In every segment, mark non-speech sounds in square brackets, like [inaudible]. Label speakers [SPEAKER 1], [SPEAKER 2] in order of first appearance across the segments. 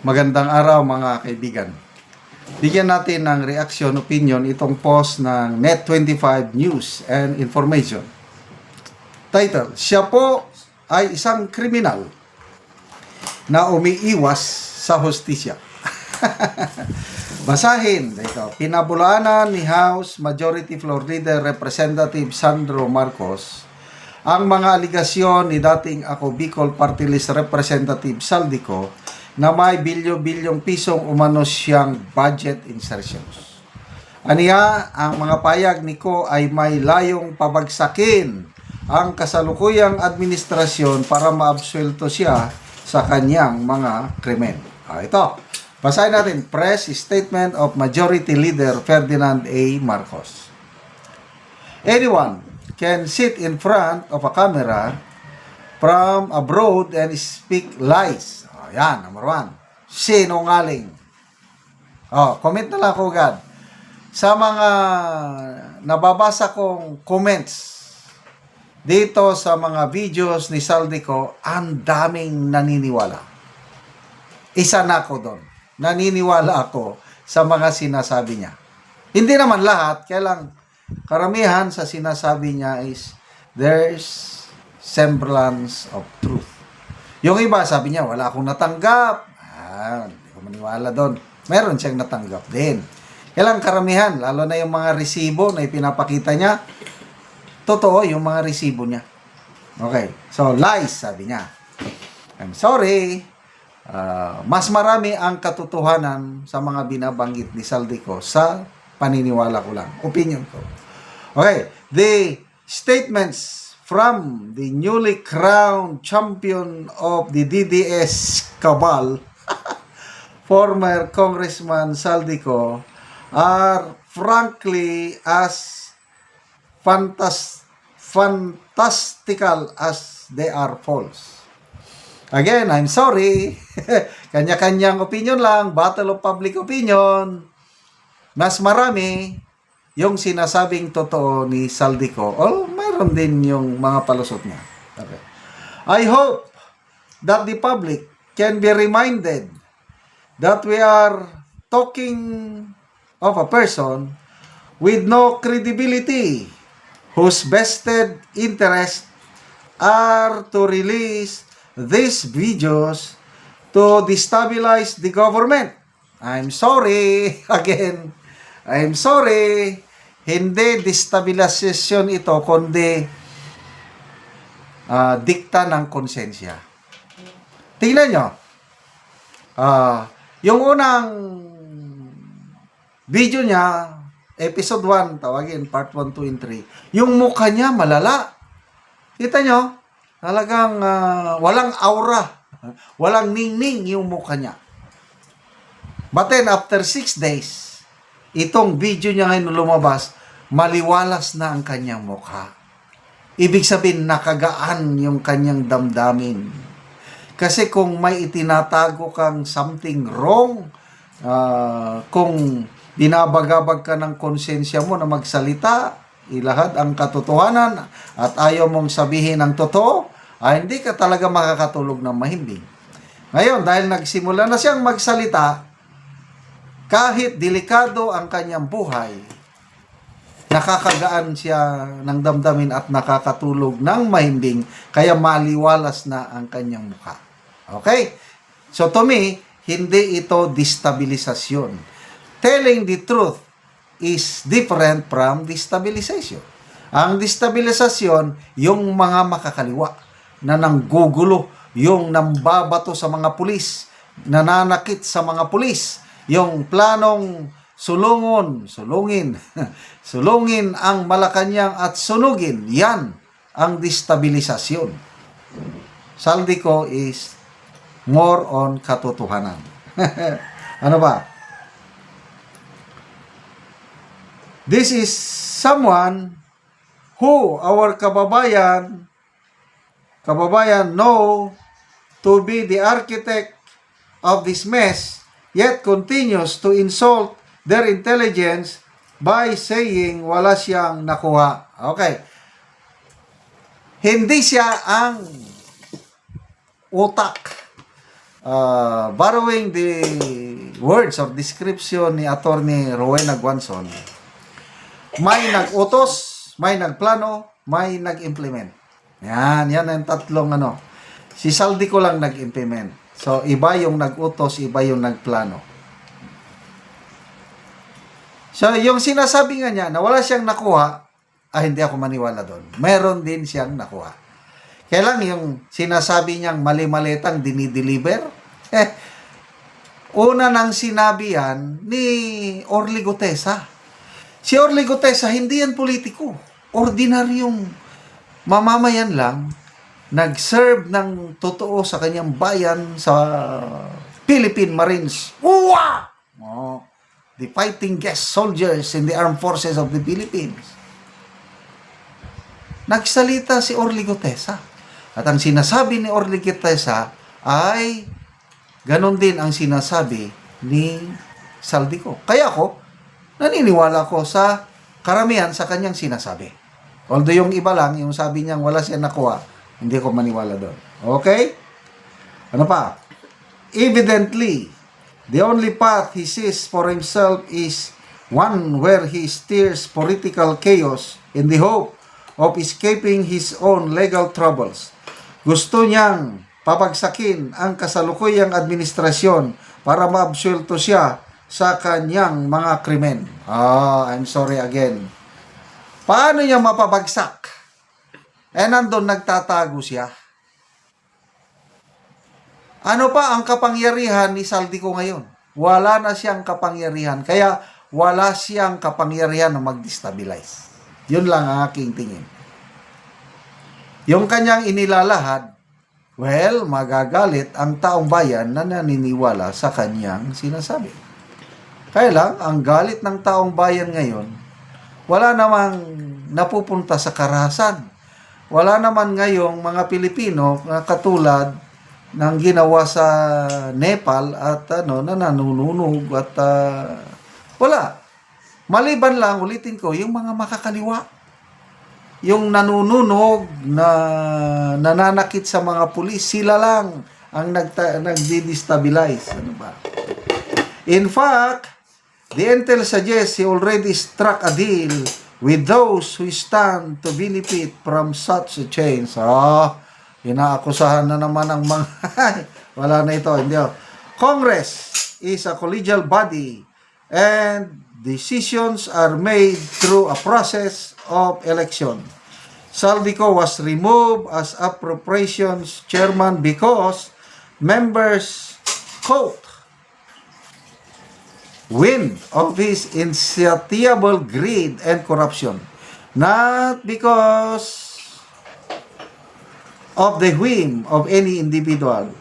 [SPEAKER 1] Magandang araw mga kaibigan. Bigyan natin ng reaction, opinion itong post ng Net25 News and Information. Title, Siya po ay isang kriminal na umiiwas sa hostisya. [laughs] Basahin dito. Pinabulaanan ni House Majority Floor Leader Representative Sandro Marcos ang mga aligasyon ni dating ako Bicol Party List Representative Saldico na may bilyo-bilyong pisong umano siyang budget insertions. Aniya, ang mga payag ni Ko ay may layong pabagsakin ang kasalukuyang administrasyon para maabsuelto siya sa kanyang mga krimen. Ah, ito, basahin natin. Press Statement of Majority Leader Ferdinand A. Marcos. Anyone can sit in front of a camera from abroad and speak lies. Oh, yan, number one. Sinungaling. Oh, comment na lang ako agad. Sa mga nababasa kong comments dito sa mga videos ni Saldico, ang daming naniniwala. Isa na ako doon. Naniniwala ako sa mga sinasabi niya. Hindi naman lahat, kaya karamihan sa sinasabi niya is there's semblance of truth. Yung iba, sabi niya, wala akong natanggap. Ah, hindi ko maniwala doon. Meron siyang natanggap din. Kaya lang karamihan, lalo na yung mga resibo na ipinapakita niya, totoo yung mga resibo niya. Okay. So, lies, sabi niya. I'm sorry. Ah, mas marami ang katotohanan sa mga binabanggit ni Saldico sa paniniwala ko lang. Opinion ko. Okay. The statements from the newly crowned champion of the DDS cabal, [laughs] former Congressman Saldico, are frankly as fantas fantastical as they are false. Again, I'm sorry. [laughs] Kanya-kanyang opinion lang, battle of public opinion. Mas marami yung sinasabing totoo ni Saldico. O mayroon din yung mga palusot niya. Okay. I hope that the public can be reminded that we are talking of a person with no credibility whose vested interest are to release these videos to destabilize the government. I'm sorry, [laughs] again, I'm sorry, hindi destabilisasyon ito, kundi ah, dikta ng konsensya. Tingnan nyo, ah, yung unang video niya, episode 1, tawagin, part 1, 2, and 3, yung mukha niya malala. Kita nyo? Talagang ah, walang aura. [laughs] Walang ningning yung mukha niya. But then, after 6 days, itong video niya ngayon lumabas, maliwalas na ang kanyang mukha. Ibig sabihin, nakagaan yung kanyang damdamin. Kasi kung may itinatago kang something wrong, ah, kung binabagabag ka ng konsensya mo na magsalita, ilahad ang katotohanan at ayaw mong sabihin ang totoo, ay hindi ka talaga makakatulog ng mahimbing. Ngayon, dahil nagsimula na siyang magsalita, kahit delikado ang kanyang buhay, nakakagaan siya ng damdamin at nakakatulog ng mahimbing, kaya maliwalas na ang kanyang mukha. Okay? So to me, hindi ito destabilisasyon. Telling the truth is different from destabilization. Ang destabilisasyon, yung mga makakaliwa na nanggugulo, yung nambabato sa mga pulis, nananakit sa mga pulis, yung planong sulungon, sulungin, [laughs] sulungin ang Malacanang at sunugin, yan ang destabilisasyon. Saldi ko is more on katotohanan. [laughs] ano ba? This is someone who our kababayan kababayan know to be the architect of this mess yet continues to insult their intelligence by saying wala siyang nakuha. Okay. Hindi siya ang utak uh, borrowing the words or description ni Attorney Rowena Guanzon, may nag-utos, may nagplano, may nag-implement. Yan, yan ang tatlong ano. Si Saldi ko lang nag-implement. So, iba yung nag-utos, iba yung nagplano. So, yung sinasabi nga niya na wala siyang nakuha, ah, hindi ako maniwala doon. Meron din siyang nakuha. Kaya lang yung sinasabi niyang mali-malitang dinideliver, [laughs] eh, una nang sinabi yan ni Orly Gutesa. Si Orly Gutesa, hindi yan politiko. Ordinaryong mamamayan lang, nag-serve ng totoo sa kanyang bayan sa Philippine Marines. Uwa! Oh, the fighting guest soldiers in the armed forces of the Philippines. Nagsalita si Orly Gutesa. At ang sinasabi ni Orly Gutesa ay ganon din ang sinasabi ni Saldico. Kaya ako, naniniwala ko sa karamihan sa kanyang sinasabi. Although yung iba lang, yung sabi niyang wala siya nakuha, hindi ko maniwala doon. Okay? Ano pa? Evidently, the only path he sees for himself is one where he steers political chaos in the hope of escaping his own legal troubles. Gusto niyang papagsakin ang kasalukuyang administrasyon para maabsuelto siya sa kanyang mga krimen. Ah, I'm sorry again. Paano niya mapabagsak? Eh, nandun nagtatago siya. Ano pa ang kapangyarihan ni Saldico ngayon? Wala na siyang kapangyarihan. Kaya wala siyang kapangyarihan na mag-destabilize. Yun lang ang aking tingin. Yung kanyang inilalahad, well, magagalit ang taong bayan na naniniwala sa kanyang sinasabi. Kaya lang, ang galit ng taong bayan ngayon, wala namang napupunta sa karahasan. Wala naman ngayong mga Pilipino na katulad ng ginawa sa Nepal at ano na nanununog at ah, wala. Maliban lang ulitin ko yung mga makakaliwa. Yung nanununog na nananakit sa mga pulis, sila lang ang nagta, nagdi-destabilize. Ano ba? In fact, the intel suggests he already struck a deal with those who stand to benefit from such a change. Ah, inaakusahan na naman ang mga... [laughs] Wala na ito, hindi. oh. Congress is a collegial body and decisions are made through a process of election. Saldico was removed as appropriations chairman because members quote wind of his insatiable greed and corruption. Not because of the whim of any individual.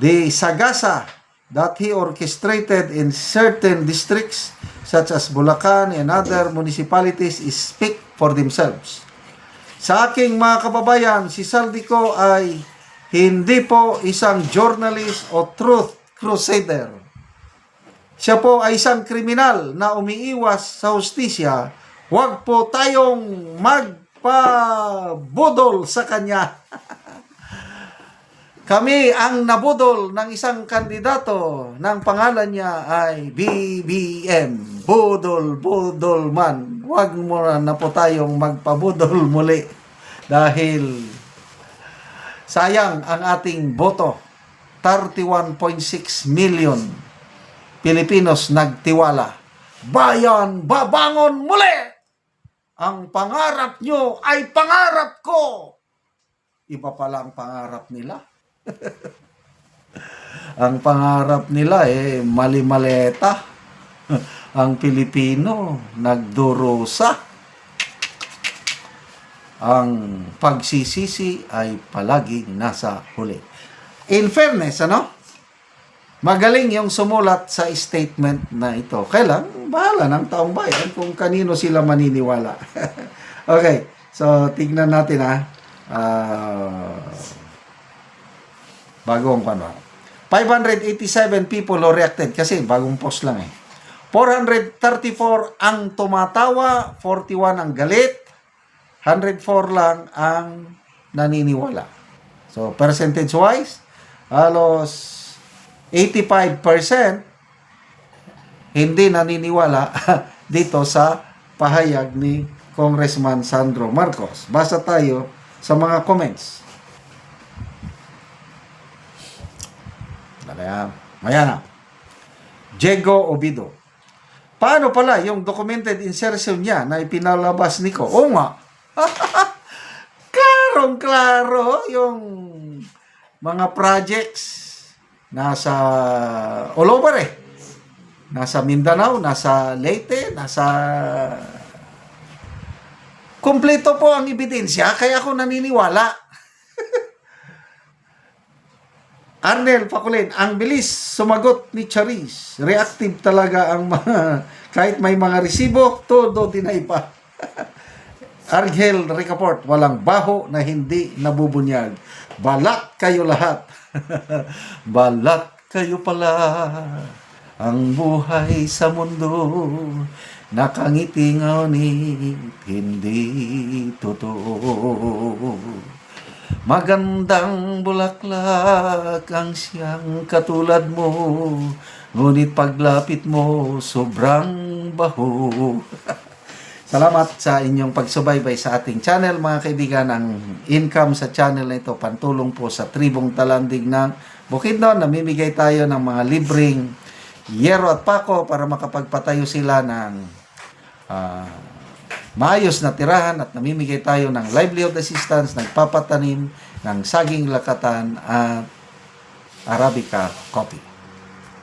[SPEAKER 1] The sagasa that he orchestrated in certain districts such as Bulacan and other municipalities is speak for themselves. Sa aking mga kababayan, si Saldico ay hindi po isang journalist o truth crusader. Siya po ay isang kriminal na umiiwas sa hustisya. Huwag po tayong magpabudol sa kanya. [laughs] Kami ang nabudol ng isang kandidato ng pangalan niya ay BBM. Budol, budol man. Huwag mo na, po tayong magpabudol [laughs] muli. Dahil sayang ang ating boto. 31.6 million Pilipinos nagtiwala. Bayan, babangon muli! Ang pangarap nyo ay pangarap ko! Iba pala ang pangarap nila. [laughs] ang pangarap nila eh mali-maleta. [laughs] ang Pilipino nagdurusa. Ang pagsisisi ay palaging nasa huli. In fairness, ano? Magaling yung sumulat sa statement na ito. Kailan? Bahala ng taong bayan kung kanino sila maniniwala. [laughs] okay. So, tignan natin ha. Ah, bagong ano. 587 people who reacted kasi bagong post lang eh. 434 ang tumatawa, 41 ang galit, 104 lang ang naniniwala. So, percentage wise, halos 85% hindi naniniwala [laughs] dito sa pahayag ni Congressman Sandro Marcos. Basa tayo sa mga comments. Kaya, maya na. Diego Obido. Paano pala yung documented insertion niya na ipinalabas ni ko? Oo nga. [laughs] Klarong-klaro yung mga projects nasa all over eh. Nasa Mindanao, nasa Leyte, nasa Kompleto po ang ebidensya, kaya ako naniniwala. [laughs] Arnel Pakulin, ang bilis sumagot ni Charis. Reactive talaga ang mga, kahit may mga resibo, todo dinay pa. [laughs] Argel Recaport, walang baho na hindi nabubunyag. Balat kayo lahat. [laughs] Balat kayo pala. Ang buhay sa mundo, nakangiti ngunit hindi totoo. Magandang bulaklak ang siyang katulad mo, ngunit paglapit mo, sobrang baho. [laughs] Salamat sa inyong pagsubaybay sa ating channel mga kaibigan. Ang income sa channel na ito pantulong po sa Tribong Talandig ng Bukidnon. Namimigay tayo ng mga libreng yero at pako para makapagpatayo sila ng ah, maayos na tirahan at namimigay tayo ng livelihood assistance, nagpapatanim ng saging lakatan at Arabica coffee.